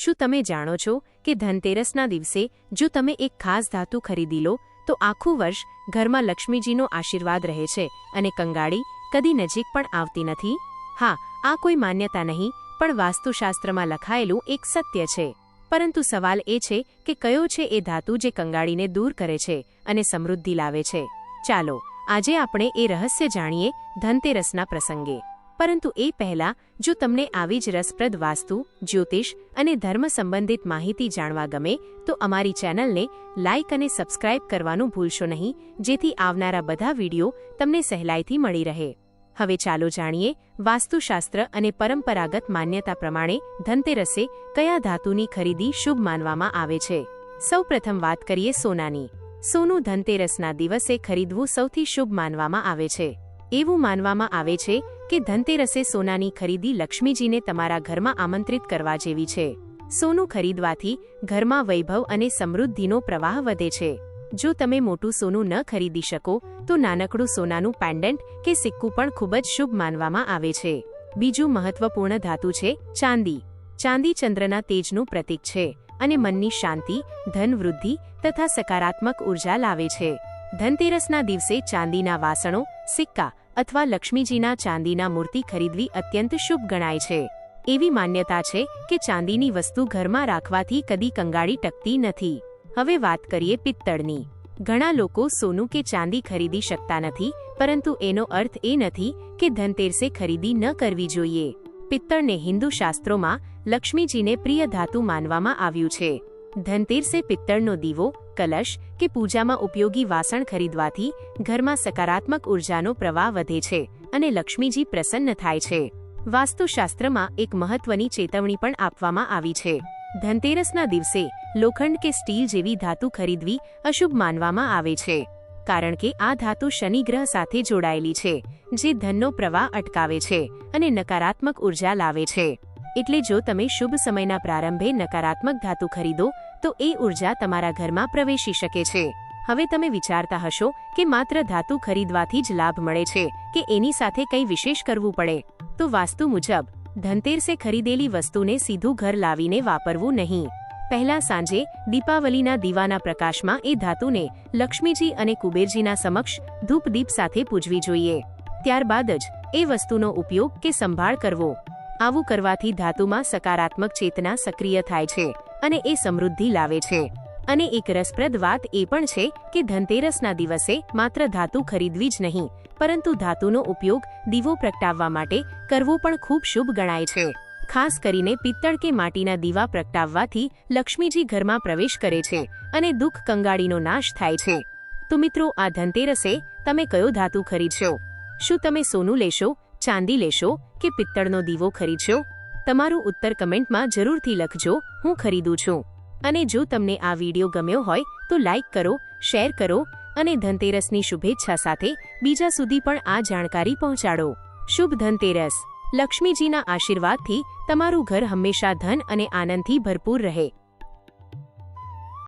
શું તમે જાણો છો કે ધનતેરસના દિવસે જો તમે એક ખાસ ધાતુ ખરીદી લો, તો આખું વર્ષ ઘરમાં લક્ષ્મીજીનો આશીર્વાદ રહે છે અને કંગાળી કદી નજીક પણ આવતી નથી? હા, આ કોઈ માન્યતા નહીં, પણ વાસ્તુશાસ્ત્રમાં લખાયેલું એક સત્ય છે. પરંતુ સવાલ એ છે કે કયો છે એ ધાતુ જે કંગાળીને દૂર કરે છે અને સમૃદ્ધિ લાવે છે? ચાલો, આજે આપણે એ રહસ્ય જાણીએ ધનતેરસના પ્રસંગે. પરંતુ એ પહેલા, જો તમને આવી જ રસપ્રદ વાસ્તુ, જ્યોતિષ અને ધર્મ સંબંધિત માહિતી જાણવા ગમે, તો અમારી ચેનલને લાઇક અને સબસ્ક્રાઇબ કરવાનું ભૂલશો નહીં, જેથી આવનારા બધા વીડિયો તમને સહેલાઈથી મળી રહે. હવે ચાલો જાણીએ, વાસ્તુશાસ્ત્ર અને પરંપરાગત માન્યતા પ્રમાણે ધનતેરસે કયા ધાતુની ખરીદી શુભ માનવામાં આવે છે? સૌપ્રથમ વાત કરીએ સોનાની. સોનું ધનતેરસના દિવસે ખરીદવું સૌથી શુભ માનવામાં આવે છે. એવું માનવામાં આવે છે કે ધનતેરસે સોનાની ખરીદી લક્ષ્મીજીને તમારા ઘરમાં આમંત્રિત કરવા જેવી છે. સોનું ખરીદવાથી ઘરમાં વૈભવ અને સમૃદ્ધિનો પ્રવાહ વધે છે. જો તમે મોટું સોનું ન ખરીદી શકો, તો નાનકડું સોનાનું પેન્ડન્ટ કે સિક્કું પણ ખૂબ જ શુભ માનવામાં આવે છે. બીજું મહત્વપૂર્ણ ધાતુ છે ચાંદી. ચાંદી ચંદ્રના તેજનું પ્રતીક છે અને મનની શાંતિ, ધન વૃદ્ધિ તથા સકારાત્મક ઊર્જા લાવે છે. ધનતેરસના દિવસે ચાંદીના વાસણો, સિક્કા અથવા લક્ષ્મીજીના ચાંદીના મૂર્તિ ખરીદવી અત્યંત શુભ ગણાય છે. એવી માન્યતા છે કે ચાંદીની વસ્તુ ઘરમાં રાખવાથી કદી કંગાળી ટકતી નથી. હવે વાત કરીએ પિત્તળની. ઘણા લોકો સોનું કે ચાંદી ખરીદી શકતા નથી, પરંતુ એનો અર્થ એ નથી કે ધનતેરસે ખરીદી ન કરવી જોઈએ. પિત્તળને હિન્દુ શાસ્ત્રોમાં લક્ષ્મીજીને પ્રિય ધાતુ માનવામાં આવ્યું છે. ધનતેરસે પિત્તળનો દીવો કલશ કે પૂજામાં ઉપયોગી વાસણ ખરીદવાથી ઘરમાં સકારાત્મક ઉર્જાનો પ્રવાહ વધે છે અને લક્ષ્મીજી પ્રસન્ન થાય છે. વાસ્તુશાસ્ત્રમાં એક મહત્વની ચેતવણી પણ આપવામાં આવી છે. ધનતેરસના દિવસે લોખંડ કે સ્ટીલ જેવી ધાતુ ખરીદવી અશુભ માનવામાં આવે છે, કારણ કે આ ધાતુ શનિ ગ્રહ સાથે જોડાયેલી છે, જે ધનનો પ્રવાહ અટકાવે છે અને નકારાત્મક ઊર્જા લાવે છે. એટલે જો તમે શુભ સમયના પ્રારંભે નકારાત્મક ધાતુ ખરીદો, તો એ ઊર્જા તમારા ઘરમાં પ્રવેશી શકે છે. હવે તમે વિચારતા હશો કે માત્ર ધાતુ ખરીદવાથી જ લાભ મળે છે, કે એની સાથે કંઈ વિશેષ કરવું પડે. તો વાસ્તુ મુજબ, ધનતેરસે ખરીદેલી વસ્તુને સીધું ઘર લાવીને વાપરવું નહીં. પહેલા સાંજે, દીપાવલીના દીવાના પ્રકાશમાં એ ધાતુને લક્ષ્મીજી અને કુબેરજીના સમક્ષ ધૂપદીપ સાથે પૂજવી જોઈએ. ત્યારબાદ જ, એ વસ્તુનો ઉપયોગ કે સંભાળ કરવો. આવું કરવાથી ધાતુમાં સકારાત્મક ચેતના સક્રિય થાય છે અને એ સમૃદ્ધિ લાવે છે. અને એક રસપ્રદ વાત એ પણ છે કે ધનતેરસના દિવસે માત્ર ધાતુ ખરીદવી જ નહીં, પરંતુ ધાતુનો ઉપયોગ દીવો પ્રગટાવવા માટે કરવો પણ ખૂબ શુભ ગણાય છે. ખાસ કરીને પિત્તળ કે માટીના દીવા પ્રગટાવવાથી લક્ષ્મીજી ઘરમાં પ્રવેશ કરે છે અને દુઃખ કંગાળીનો નાશ થાય છે. તો મિત્રો, આ ધનતેરસે તમે કયો ધાતુ ખરીદશો? શું તમે સોનું લેશો? ચાંદી લેશો કે પિત્તળનો દીવો ખરીદશો? તમારું ઉત્તર કમેન્ટમાં જરૂરથી લખજો, હું ખરીદું છું. અને જો તમને આ વીડિયો ગમ્યો હોય, તો લાઇક કરો, શેર કરો અને ધનતેરસની શુભેચ્છા સાથે બીજા સુધી પણ આ જાણકારી પહોંચાડો. શુભ ધનતેરસ. લક્ષ્મીજીના આશીર્વાદથી તમારું ઘર હંમેશા ધન અને આનંદથી ભરપૂર રહે.